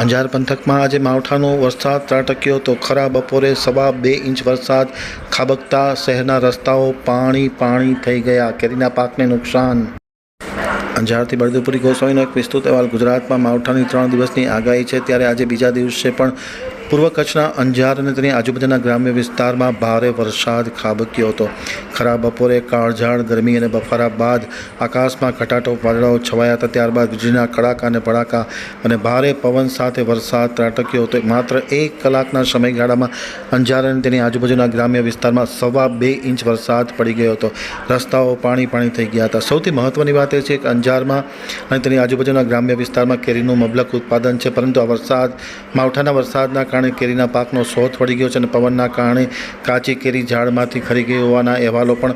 અંજાર પંથકમાં આજે માવઠાનો વરસાદ ત્રાટક્યો તો ખરા બપોરે સવા બે ઇંચ વરસાદ ખાબકતા શહેરના રસ્તાઓ પાણી પાણી થઈ ગયા. કેરીના પાકને નુકસાન. અંજારથી બળદેવપુરી ગોસ્વામીનો એક વિસ્તૃત અહેવાલ. ગુજરાતમાં માવઠાની ત્રણ દિવસની આગાહી છે. ત્યારે આજે બીજા દિવસે પણ પૂર્વ કચ્છના અંજાર અને તેની આજુબાજુના ગ્રામ્ય વિસ્તારમાં ભારે વરસાદ ખાબક્યો હતો. ખરા બપોરે કાળઝાળ, ગરમી અને બફારા બાદ આકાશમાં ઘટાટો વાદળાઓ છવાયા હતા. ત્યારબાદ વીજળીના કડાકા અને ભડાકા અને ભારે પવન સાથે વરસાદ ત્રાટક્યો હતો. માત્ર એક કલાકના સમયગાળામાં અંજાર અને તેની આજુબાજુના ગ્રામ્ય વિસ્તારમાં સવા બે ઇંચ વરસાદ પડી ગયો હતો. રસ્તાઓ પાણી પાણી થઈ ગયા હતા. સૌથી મહત્ત્વની વાત એ છે કે અંજારમાં અને તેની આજુબાજુના ગ્રામ્ય વિસ્તારમાં કેરીનું મબલક ઉત્પાદન છે, પરંતુ આ વરસાદ, માવઠાના વરસાદના કારણે કેરીના પાકનો શોધ પડી ગયો છે અને પવનના કારણે કાચી કેરી ઝાડમાંથી ખરી ગઈ હોવાના અહેવાલો પણ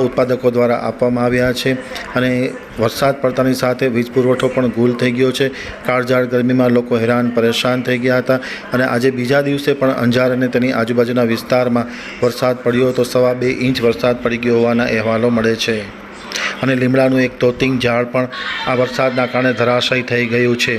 ઉત્પાદકો દ્વારા આપવામાં આવ્યા છે. અને વરસાદ પડતાની સાથે વીજ પુરવઠો પણ ગુલ થઈ ગયો છે. કાળઝાળ ગરમીમાં લોકો હેરાન પરેશાન થઈ ગયા હતા. અને આજે બીજા દિવસે પણ અંજાર અને તેની આજુબાજુના વિસ્તારમાં વરસાદ પડ્યો તો સવા બે ઇંચ વરસાદ પડી ગયો હોવાના અહેવાલો મળે છે. અને લીમડાનું એક તોતિંગ ઝાડ પણ આ વરસાદના કારણે ધરાશયી થઈ ગયું છે.